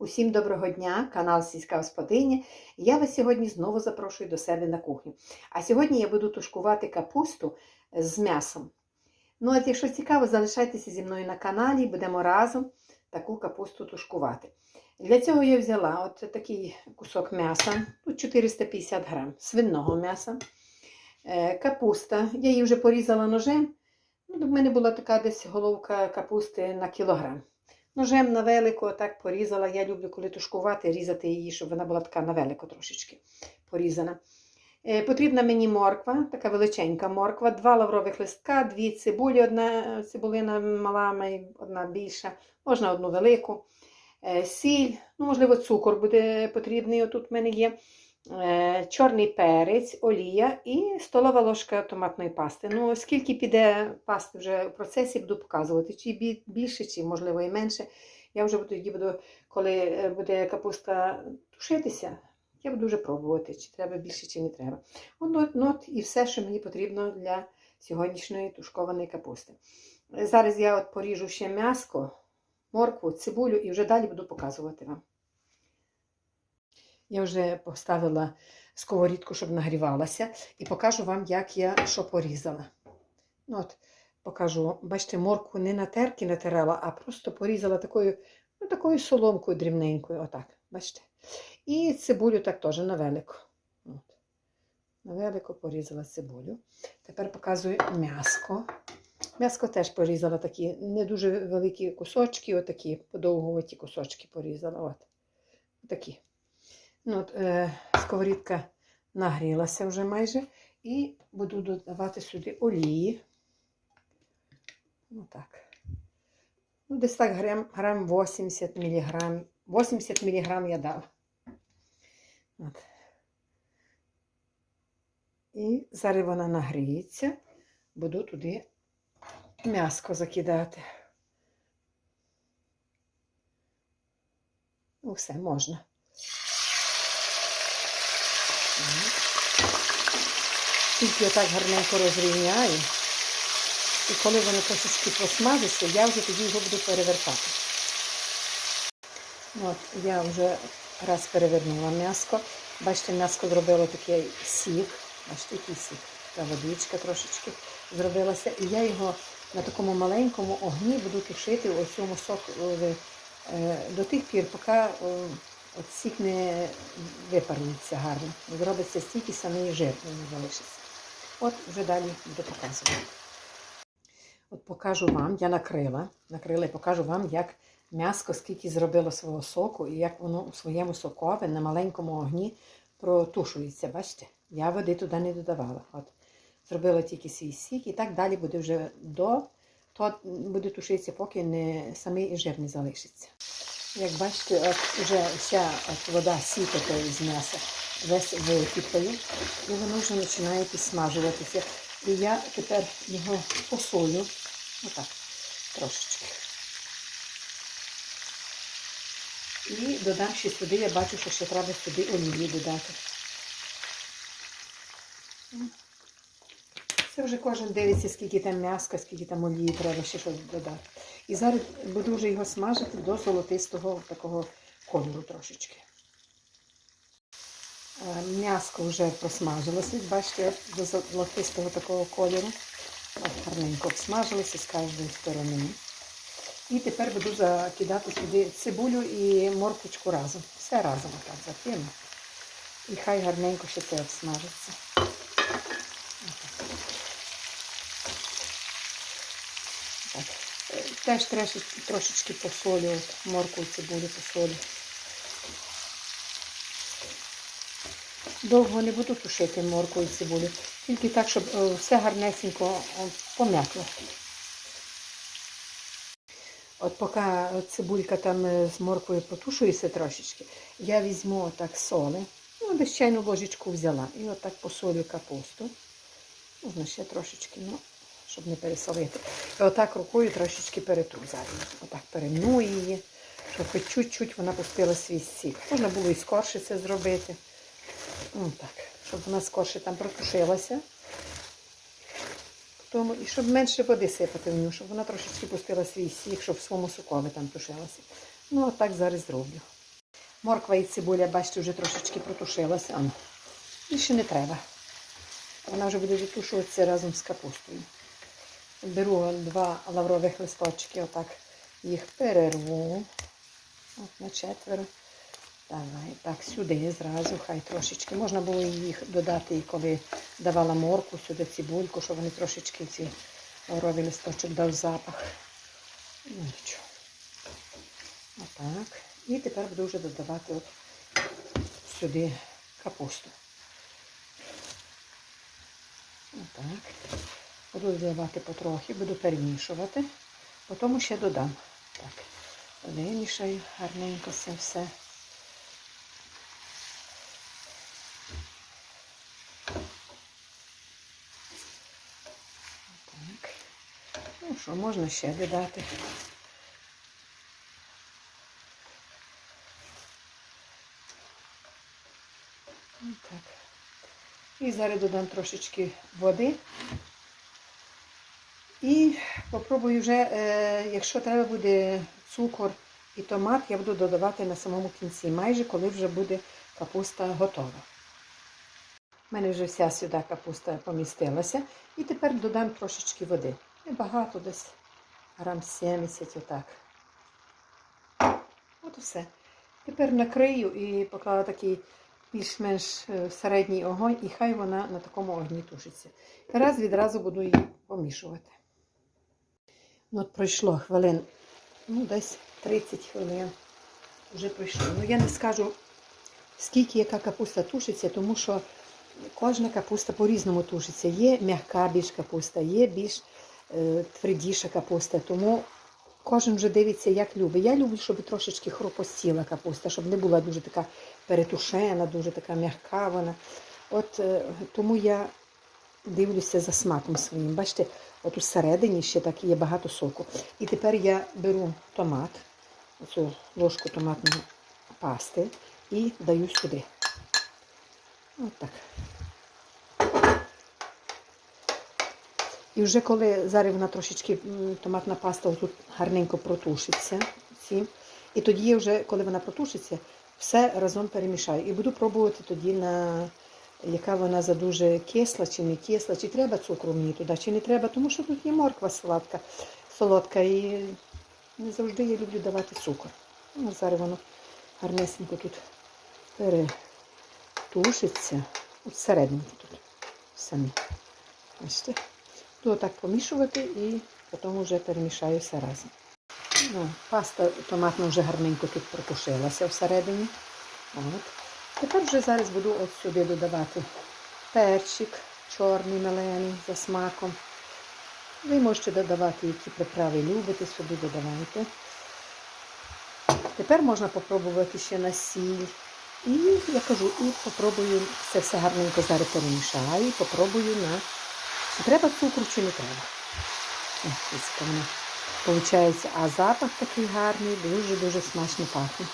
Усім доброго дня, канал Сільська Господиня. Я вас сьогодні знову запрошую до себе на кухню. А сьогодні я буду тушкувати капусту з м'ясом. Ну, от якщо цікаво, залишайтеся зі мною на каналі, будемо разом таку капусту тушкувати. Для цього я взяла от такий кусок м'яса, тут 450 грам свиного м'яса, Е, капуста. Я її вже порізала ножем. Ну, в мене була така десь головка капусти на кілограм. Ножем на велико так порізала. Я люблю, коли тушкувати, різати її, щоб вона була така на велико трошечки порізана. Е, потрібна мені морква, така величенька морква, два лаврових листка, дві цибулі, одна цибулина мала, одна більша, можна одну велику, е, сіль, ну, можливо, цукор буде потрібний, отут в мене є. Е, Чорний перець, олія і столова ложка томатної пасти. Ну, скільки піде пасти вже в процесі, буду показувати. Чи більше, чи можливо і менше. Я вже тоді буду, коли е, буде капуста тушитися, я буду вже пробувати, чи треба більше, чи не треба. От, от, і все, що мені потрібно для сьогоднішньої тушкованої капусти. Зараз я от поріжу ще м'яско, моркву, цибулю і вже далі буду показувати вам. Я вже поставила сковорідку, щоб нагрівалася, і покажу вам, як я що порізала. Ну, от, покажу, бачите, моркву не на терки натирала, а просто порізала такою, ну, такою соломкою дрібненькою. Отак, бачите. І цибулю так теж на велику. От. На велику порізала цибулю. Тепер показую м'яско. М'яско теж порізала такі не дуже великі кусочки, отакі подовгуваті кусочки порізала. От. Такі. Ну, от, е, сковорідка нагрілася вже майже. І буду додавати сюди олії. Отак. Ну, десь так грам, грам 80 мг. 80 мг я дала. От. І зараз вона нагріється, буду туди м'яско закидати. Ну, все, можна. Тільки я так гарненько розрівняю. І коли воно трошечки посмажиться, я вже тоді його буду перевертати. От, я вже раз перевернула м'яско. Бачите, м'яско зробило такий сік. Бачите, який сік. Та водичка трошечки зробилася. І я його на такому маленькому огні буду тушити у цьому соку е, до тих пір, поки е, от сік не випарується гарно. Зробиться стільки самий жир не залишиться. От вже далі буду показувати. От покажу вам, я накрила, накрила і покажу вам, як м'яско скільки зробило свого соку і як воно у своєму сокові на маленькому огні протушується. Бачите? Я води туди не додавала. От. Зробила тільки свій сік і так далі буде вже до то буде тушитися, поки не самий жир не залишиться. Як бачите, от вже вся от вода сіка з м'яса весь википає, і воно вже починає підсмажуватися. І я тепер його посолю, отак, трошечки. І додам ще сюди, я бачу, що ще треба сюди олії додати. Це вже кожен дивиться, скільки там м'яска, скільки там олії треба ще щось додати. І зараз буду вже його смажити до золотистого такого кольору трошечки. Е, М'яско вже просмажилося, бачите, до золотистого такого кольору. Гарненько обсмажилося з кожної сторони. І тепер буду закидати сюди цибулю і морквочку разом. Все разом так закину. І хай гарненько ще це обсмажиться. Так. Е, Теж трошечки, трошечки посолю, от моркву і цибулю посолю. Довго не буду тушити моркву і цибулю, тільки так, щоб е, все гарнесенько пом'якло. От поки цибулька там е, з морквою потушується трошечки, я візьму отак соли, ну, десь чайну ложечку взяла. І отак посолю капусту. Можна ще трошечки, ну, щоб не пересолити. І отак рукою трошечки перетру зараз. Отак перемну її, щоб хоч чуть-чуть вона пустила свій сік. Можна було і скорше це зробити. Ну, так, щоб вона скорше там протушилася. Тому, і щоб менше води сипати в нього, щоб вона трошечки пустила свій сік, щоб в своєму сокові там тушилася. Ну, а так зараз зроблю. Морква і цибуля, бачите, вже трошечки протушилася. Ну, Більше не треба. Вона вже буде витушуватися разом з капустою. Беру два лаврових листочки, отак їх перерву. От на четверо. Давай, так, сюди зразу, хай трошечки. Можна було їх додати, і коли давала морку, сюди цибульку, щоб вони трошечки ці лавровий листочок дав запах. Ну, нічого. Отак. І тепер буду вже додавати от сюди капусту. Отак. Буду додавати потрохи, буду перемішувати. Потім ще додам. Так. Вимішаю гарненько це все. Так. Ну що, можна ще додати. Ну, Так. І зараз додам трошечки води. І попробую вже, е, якщо треба буде цукор і томат, я буду додавати на самому кінці, майже коли вже буде капуста готова. У мене вже вся сюди капуста помістилася. І тепер додам трошечки води. Небагато десь грам 70, отак. От і все. Тепер накрию і поклала такий більш-менш е, середній огонь, і хай вона на такому огні тушиться. Раз відразу буду її помішувати. Ну, от пройшло хвилин, ну, десь 30 хвилин. Вже пройшло. Ну, я не скажу, скільки яка капуста тушиться, тому що кожна капуста по-різному тушиться. Є м'яка більш капуста, є більш е, твердіша капуста. Тому кожен вже дивиться, як любить. Я люблю, щоб трошечки хрупостіла капуста, щоб не була дуже така перетушена, дуже така м'яка вона. От е, тому я дивлюся за смаком своїм. Бачите, от усередині ще так є багато соку. І тепер я беру томат, оцю ложку томатної пасти і даю сюди. От так. І вже коли зараз вона трошечки томатна паста тут гарненько протушиться. Ці, і тоді вже, коли вона протушиться, все разом перемішаю. І буду пробувати тоді на яка вона за дуже кисла чи не кисла, чи треба цукру мені туди, чи не треба, тому що тут є морква сладка, солодка, і не завжди я люблю давати цукор. Ну, зараз воно гарнесенько тут перетушиться. От серединки тут самі. Бачите? Буду так помішувати і потім вже перемішаю все разом. Ну, паста томатна вже гарненько тут протушилася всередині. От. Тепер вже зараз буду от сюди додавати перчик чорний мелений за смаком. Ви можете додавати, які приправи любите, сюди додавайте. Тепер можна попробувати ще на сіль. І я кажу, і попробую це все гарненько зараз перемішаю. І попробую на чи треба цукру, чи не треба. Ось, вона Получається, а запах такий гарний, дуже-дуже смачно пахне.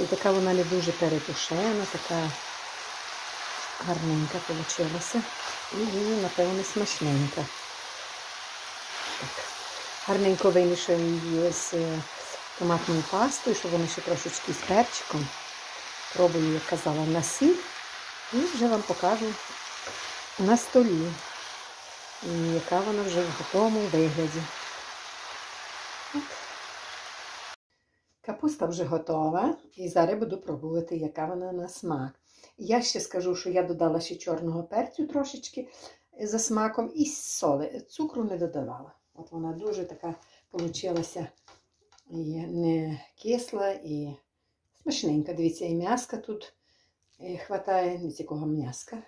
Ще така вона не дуже перетушена, така гарненька вийшла. І дуже, напевно, смачненька. Так. Гарненько вимішую її з е, томатною пастою, щоб вона ще трошечки з перчиком. Пробую, як казала, на сіль. І вже вам покажу на столі. І яка вона вже в готовому вигляді. От. Капуста вже готова. І зараз буду пробувати, яка вона на смак. Я ще скажу, що я додала ще чорного перцю трошечки за смаком і соли. Цукру не додавала. От вона дуже така получилася і не кисла, і смачненька. Дивіться, і м'яска тут е, хватає, з якого м'яска.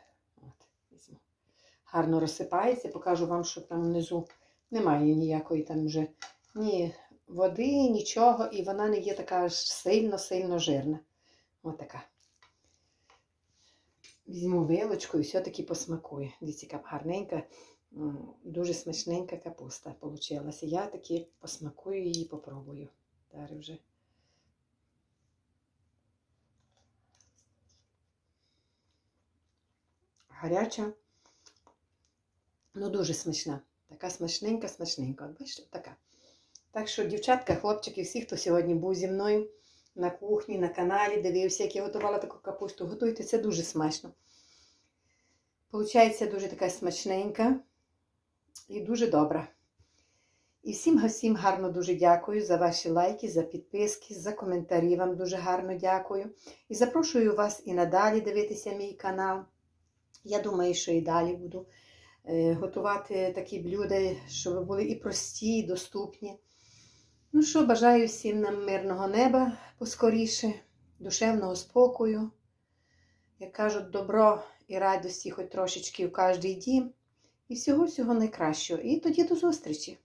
Гарно розсипається. Покажу вам, що там внизу немає ніякої там вже ні води, нічого, і вона не є така аж сильно-сильно жирна. Ось така. Візьму вилочку і все-таки посмакую. Дивіться, яка гарненька, дуже смачненька капуста получилася. Я таки посмакую її, попробую. Зараз вже. Гаряча. Ну, дуже смачна. Така смачненька, смачненька. От бачите, така. Так що, дівчатка, хлопчики, всі, хто сьогодні був зі мною на кухні, на каналі, дивився, як я готувала таку капусту, готуйте, це дуже смачно. Получається дуже така смачненька і дуже добра. І всім всім гарно дуже дякую за ваші лайки, за підписки, за коментарі. Вам дуже гарно дякую. І запрошую вас і надалі дивитися мій канал. Я думаю, що і далі буду е, готувати такі блюда, щоб були і прості, і доступні. Ну що, бажаю всім нам мирного неба поскоріше, душевного спокою. Як кажуть, добро і радості, хоч трошечки в кожний дім. І всього-всього найкращого. І тоді до зустрічі!